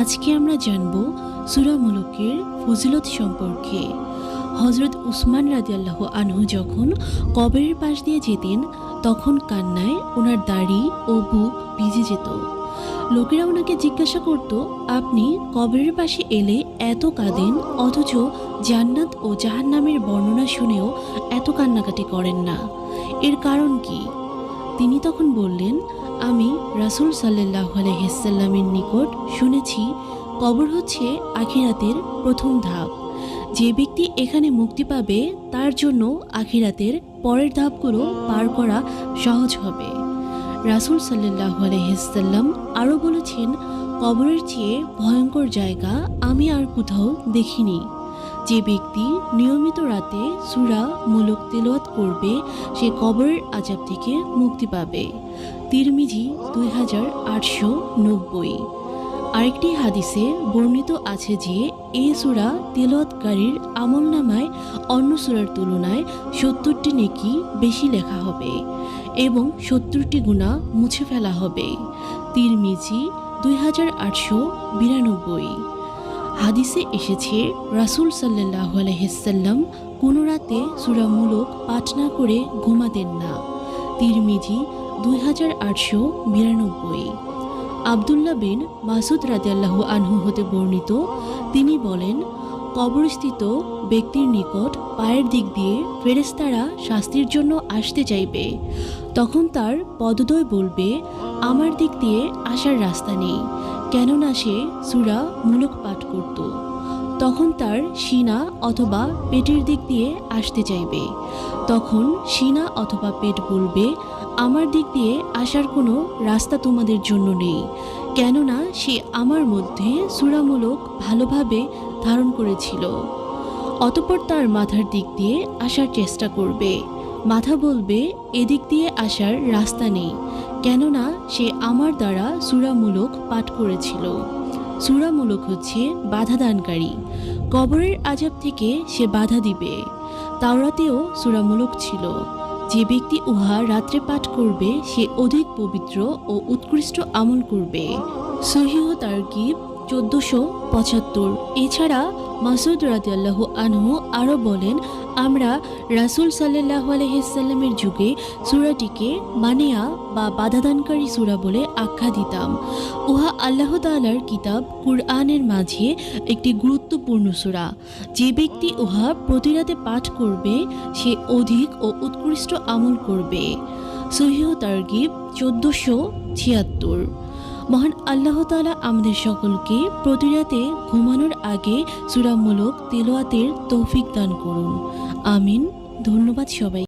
আজকে আমরা জানব সুরা মুলুকের ফজিলত সম্পর্কে। হজরত উসমান রাদিয়াল্লাহু আনহু যখন কবরের পাশ দিয়ে যেতেন, তখন কান্নায় ওনার দাড়ি ও বুক ভিজে যেত। লোকেরা ওনাকে জিজ্ঞাসা করত, আপনি কবরের পাশে এলে এত কাঁদেন, অথচ জান্নাত ও জাহান্নামের বর্ণনা শুনেও এত কান্নাকাটি করেন না। এর কারণ কি? তিনি তখন বললেন আমি রাসূল সাল্লাহ আলহিসাল্লামের নিকট শুনেছি, কবর হচ্ছে আখিরাতের প্রথম ধাপ। যে ব্যক্তি এখানে মুক্তি পাবে, তার জন্য আখিরাতের পরের ধাপগুলো পার করা সহজ হবে। রাসূল সাল্লাহ আলহিসাল্লাম আরও বলেছেন, কবরের চেয়ে ভয়ঙ্কর জায়গা আমি আর কোথাও দেখিনি। যে ব্যক্তি নিয়মিত রাতে সুরা মূলক তেলাওয়াত করবে সে কবরের আজাব থেকে মুক্তি পাবে। তিরমিজি দুই হাজার আটশো নব্বই। আরেকটি হাদিসে বর্ণিত আছে যে এই সুরা তেলাওয়াতকারীর আমল নামায় অন্য সুরার তুলনায় সত্তরটি নেকি বেশি লেখা হবে এবং সত্তরটি গুণা মুছে ফেলা হবে। তিরমিজি দুই হাজার আটশো বিরানব্বই। হাদিসে এসেছে, রাসূল সাল্লাহ আলহিসাল্লাম কোনো রাতে সুরামূলক পাঠ না করে ঘুমাতেন না। তিরমিজি দুই হাজার আটশো বিরানব্বই। আবদুল্লাহ বিন মাসুদ রাদিয়াল্লাহ আনহু হতে বর্ণিত, তিনি বলেন, কবরস্থিত ব্যক্তির নিকট পায়ের দিক দিয়ে ফেরেস্তারা শাস্তির জন্য আসতে চাইবে। তখন তার পদদয় বলবে, আমার দিক দিয়ে আসার রাস্তা নেই। কেননা সে সুরা মূলক পাঠ করত। তখন তার সিনা অথবা পেটের দিক দিয়ে আসতে চাইবে। তখন সিনা অথবা পেট বলবে, আমার দিক দিয়ে আসার কোনো রাস্তা তোমাদের জন্য নেই। কেননা সে আমার মধ্যে সুরামূলক ভালোভাবে ধারণ করেছিল। অতপর তার মাথার দিক দিয়ে আসার চেষ্টা করবে। মাথা বলবে, এদিক দিয়ে আসার রাস্তা নেই। কেননা সে আমার দ্বারা সুরামূলক পাঠ করেছিল। সুরামূলক হচ্ছে বাধা দানকারী কবরের আজাব থেকে সে বাধা দিবে। তাওরাতেও সুরামূলক ছিল। যে ব্যক্তি উহা রাত্রে পাঠ করবে, সে অধিক পবিত্র ও উৎকৃষ্ট আমল করবে। সহিহ তারকিব চোদ্দশো পঁচাত্তর। এছাড়া মাসুদ রাদিয়াল্লাহু আনহু আরও বলেন আমরা রাসূল সাল্লাহ আলহিসাল্লামের যুগে সূরাটিকে মানিয়া বা বাধাদানকারী সূরা বলে আখ্যা দিতাম। উহা আল্লাহ তাআলার কিতাব কুরআনের মাঝে একটি গুরুত্বপূর্ণ সূরা। যে ব্যক্তি উহা প্রতি রাতে পাঠ করবে, সে অধিক ও উৎকৃষ্ট আমল করবে। সহিহ তারগিব চোদ্দোশো ছিয়াত্তর। মহান আল্লাহ তাআলা আমাদের সকলকে প্রতি রাতে ঘুমানোর আগে সুরামূলক তেলাওয়াতের তৌফিক দান করুন। আমিন ধন্যবাদ সবাই